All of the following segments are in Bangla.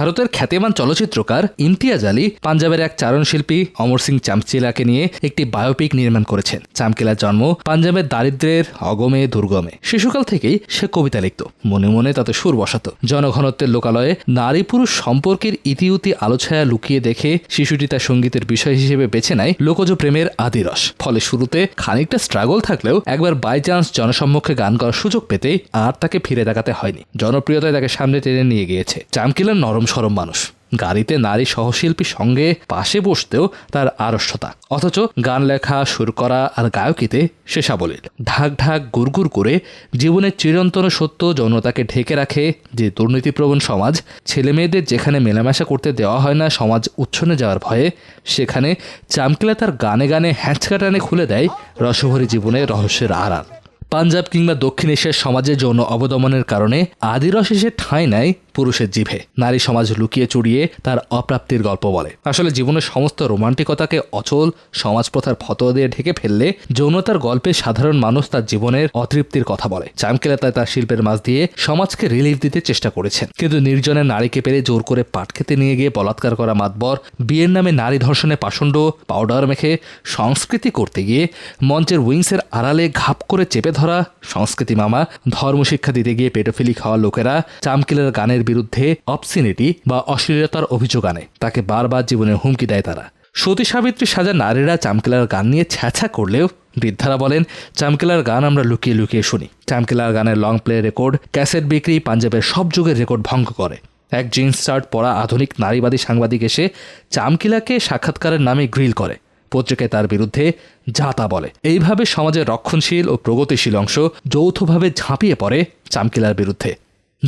ভারতের খ্যাতিমান চলচ্চিত্রকার ইমতিয়াজ আলী পাঞ্জাবের এক চারণ শিল্পী অমর সিং চামচিলাকে নিয়ে একটি বায়োপিক নির্মাণ করেছেন। চামকিলার জন্ম পাঞ্জাবের দারিদ্র্যের অগমে দুর্গমে। শিশুকাল থেকেই সে কবিতা লিখত। মনে মনে তাতে সুর বসাত। জনঘনত্বের লোকালয়ে নারী পুরুষ সম্পর্কের ইতিউতি আলোছায়া লুকিয়ে দেখে শিশুটি তার সঙ্গীতের বিষয় হিসেবে বেছে নেয় লোকজ প্রেমের আদিরস ফলে শুরুতে খানিকটা স্ট্রাগল থাকলেও একবার বাই চান্স জনসম্মুখে গান করার সুযোগ পেতেই আর তাকে ফিরে তাকাতে হয়নি। জনপ্রিয়তায় তাকে সামনে টেনে নিয়ে গিয়েছে। চামকিলার নরম সরম মানুষ। গাড়িতে নারী সহশিল্পীর সঙ্গে পাশে বসতেও তার আড়স্যতা অথচ গান লেখা, সুর করা আর গায়কিতে সে সাবলীল ঢাক ঢাক গুড়গুড় করে জীবনের চিরন্তন সত্য যৌনতাকে ঢেকে রাখে যে দুর্নীতিপ্রবণ সমাজ ছেলে মেয়েদের যেখানে মেলামেশা করতে দেওয়া হয় না সমাজ উচ্ছনে যাওয়ার ভয়ে, সেখানে চামকিলা তার গানে গানে হ্যাঁচকা টানে খুলে দেয় রসভরি জীবনের রহস্যের আড়াল। পাঞ্জাব কিংবা দক্ষিণ এশিয়ার সমাজে যৌন অবদমনের কারণে আদিরস এসে ঠাঁই নেয় পুরুষের জিভে। নারী সমাজ লুকিয়ে চুরিয়ে তার অপ্রাপ্তির গল্প বলে। আসলে জীবনের সমস্ত রোমান্টিকতাকে অচল সমাজ প্রথার ফতোয়া দিয়ে ঢেকে ফেললে যৌনতার গল্পে সাধারণ মানুষ তার জীবনের অতৃপ্তির কথা বলে। চামকেলা তাই তার শিল্পের মাঝ দিয়ে সমাজকে রিলিফ দিতে চেষ্টা করেছেন। কিন্তু নির্জনের নারীকে পেরে জোর করে পাট খেতে নিয়ে গিয়ে বলাৎকার করা মাতবর, বিয়ের নামে নারী ধর্ষণে পাষণ্ড পাউডার মেখে সংস্কৃতি করতে গিয়ে মঞ্চের উইংসের আড়ালে ঘাপ করে চেপে ধরা, সংস্কৃতি মামা, ধর্মশিক্ষা দিতে গিয়ে পেটোফিলি খাওয়া লোকেরা চামকিলের গানের বিরুদ্ধে অপসিনিটি বা অশ্লীলতার অভিযোগ আনে। তাকে বারবার জীবনের হুমকি দেয় তারা। সতী সাবিত্রী সাজা নারীরা চামকিলার গান নিয়ে ছ্যাঁছা করলেও বৃদ্ধারা বলেন, চামকিলার গান আমরা লুকিয়ে লুকিয়ে শুনি। চামকিলার গানের লং প্লে রেকর্ড ক্যাসেট বিক্রি, পাঞ্জাবের সব যুগের রেকর্ড ভঙ্গ করে। এক জিন্স শার্ট পরা আধুনিক নারীবাদী সাংবাদিক এসে চামকিলাকে সাক্ষাৎকারের নামে গ্রিল করে। পত্রিকায় তার বিরুদ্ধে যাতা বলে। এইভাবে সমাজের রক্ষণশীল ও প্রগতিশীল অংশ যৌথভাবে ঝাঁপিয়ে পড়ে চামকিলার বিরুদ্ধে।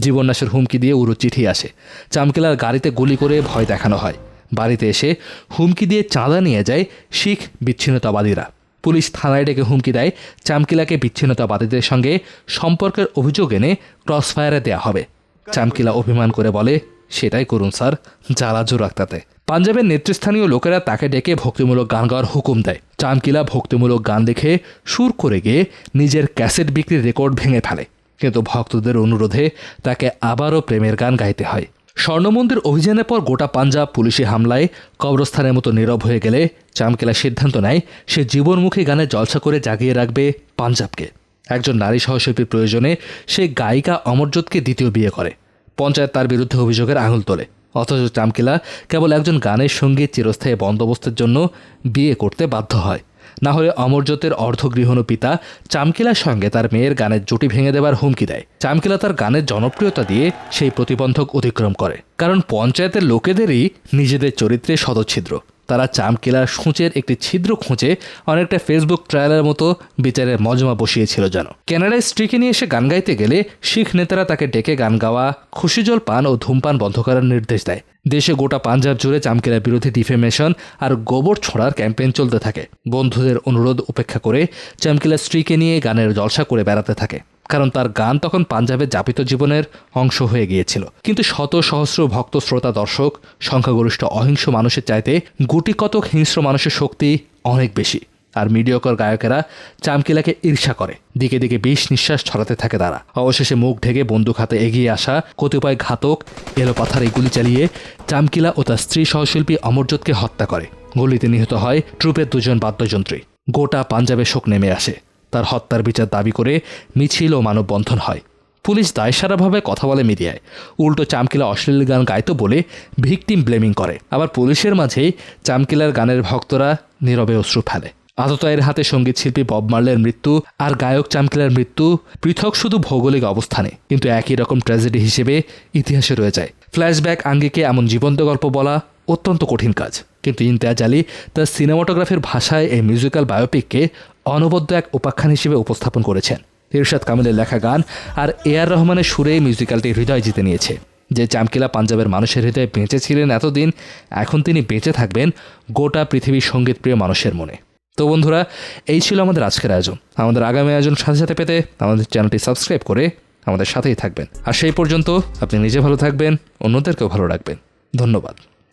জীবন্যাসের হুমকি দিয়ে উড়ো চিঠি আসে। চামকিলার গাড়িতে গুলি করে ভয় দেখানো হয়। বাড়িতে এসে হুমকি দিয়ে চাঁদা নিয়ে যায় শিখ বিচ্ছিন্নতাবাদীরা। পুলিশ থানায় ডেকে হুমকি দেয় চামকিলাকে বিচ্ছিন্নতাবাদীদের সঙ্গে সম্পর্কের অভিযোগ এনে ক্রসফায়ারে দেয়া হবে। চামকিলা অভিমান করে বলে, সেটাই করুন স্যার জ্বালা জোরাক্তাতে পাঞ্জাবের নেতৃস্থানীয় লোকেরা তাকে ডেকে ভক্তিমূলক গান গাওয়ার হুকুম দেয়। চামকিলা ভক্তিমূলক গান দেখে সুর করে গিয়ে নিজের ক্যাসেট বিক্রির রেকর্ড ভেঙে ফেলে। কিন্তু ভক্তদের অনুরোধে তাকে আবারও প্রেমের গান গাইতে হয়। স্বর্ণমন্দির অভিযানের পর গোটা পাঞ্জাব পুলিশি হামলায় কবরস্থানের মতো নীরব হয়ে গেলে চামকেলা সিদ্ধান্ত নেয়, সে জীবনমুখী গানে জলসা করে জাগিয়ে রাখবে পাঞ্জাবকে। একজন নারী সহশিল্পীর প্রয়োজনে সে গায়িকা অমরজোতকে দ্বিতীয় বিয়ে করে। পঞ্চায়েত তার বিরুদ্ধে অভিযোগের আঙুল তোলে। অথচ চামকিলা কেবল একজন গানের সংগীত চিরস্থায়ী বন্দোবস্তের জন্য বিয়ে করতে বাধ্য হয়। না হলে অমরজ্যোতের অর্ধগৃহণ পিতা চামকিলার সঙ্গে তার মেয়ের গানের জুটি ভেঙে দেবার হুমকি দেয়। চামকিলা তার গানের জনপ্রিয়তা দিয়ে সেই প্রতিবন্ধক অতিক্রম করে। কারণ পঞ্চায়েতের লোকেদেরই নিজেদের চরিত্রে সদচ্ছিদ্র। তারা চামকিলার সূচের একটি ছিদ্র খুঁজে অনেকটা ফেসবুক ট্রায়ালের মতো বিচারের মজমা বসিয়েছিল যেন। ক্যানাডায় স্ত্রীকে নিয়ে এসে গান গাইতে গেলে শিখ নেতারা তাকে ডেকে গান গাওয়া খুশিজল পান ও ধূমপান বন্ধ করার নির্দেশ দেয়। দেশে গোটা পাঞ্জাব জুড়ে চামকিলার বিরুদ্ধে ডিফেমেশন আর গোবর ছোড়ার ক্যাম্পেইন চলতে থাকে। বন্ধুদের অনুরোধ উপেক্ষা করে চামকিলার স্ত্রীকে নিয়ে গানের জলসা করে বেড়াতে থাকে। কারণ তার গান তখন পাঞ্জাবের যাপিত জীবনের অংশ হয়ে গিয়েছিল। কিন্তু শত সহস্র ভক্ত, শ্রোতা, দর্শক, সংখ্যাগরিষ্ঠ অহিংস মানুষের চাইতে গুটি কতক হিংস্র মানুষের শক্তি অনেক বেশি। আর মিডিয়কর গায়কেরা চামকিলাকে ঈর্ষা করে। দিকে দিকে বিষ নিঃশ্বাস ছড়াতে থাকে তারা। অবশেষে মুখ ঢেকে বন্দুক হাতে এগিয়ে আসা কতিপয় ঘাতক এলোপাথারে গুলি চালিয়ে চামকিলা ও তার স্ত্রী সহশিল্পী অমরজোতকে হত্যা করে। গুলিতে নিহত হয় ট্রুপের দুজন বাদ্যযন্ত্রী। গোটা পাঞ্জাবে শোক নেমে আসে। তার হত্যার বিচার দাবি করে মিছিল ও মানববন্ধন হয়। পুলিশ দায়সারাভাবে কথা বলে মিডিয়ায়। উল্টো চামকিলা অশ্লীল গান গাইতো বলে ভিকটিম ব্লেমিং করে। আবার পুলিশের মাঝেই চামকিলার গানের ভক্তরা নীরবে অশ্রু ফেলে। আততায়ের হাতে সংগীত শিল্পী বব মার্লের মৃত্যু আর গায়ক চামকিলার মৃত্যু পৃথক শুধু ভৌগোলিক অবস্থানে, কিন্তু একই রকম ট্র্যাজেডি হিসেবে ইতিহাসে রয়ে যায়। ফ্ল্যাশব্যাক আঙ্গিকে এমন জীবন্ত গল্প বলা অত্যন্ত কঠিন কাজ। কিন্তু ইমতিয়াজ আলী তার সিনেমাটোগ্রাফির ভাষায় এই মিউজিক্যাল বায়োপিককে অনবদ্য এক উপাখ্যান হিসেবে উপস্থাপন করেছেন। ইরশাদ কামিলের লেখা গান আর এ আর রহমানের সুরে মিউজিক্যালটি হৃদয় জিতে নিয়েছে। যে চামকিলা পাঞ্জাবের মানুষের হৃদয়ে বেঁচে ছিলেন এতদিন, এখন তিনি বেঁচে থাকবেন গোটা পৃথিবীর সঙ্গীতপ্রিয় মানুষের মনে। তো বন্ধুরা, এই ছিল আমাদের আজকের আয়োজন। আমাদের আগামী আয়োজন সাথে সাথে পেতে আমাদের চ্যানেলটি সাবস্ক্রাইব করে আমাদের সাথেই থাকবেন। আর সেই পর্যন্ত আপনি নিজে ভালো থাকবেন, অন্যদেরকেও ভালো রাখবেন। ধন্যবাদ।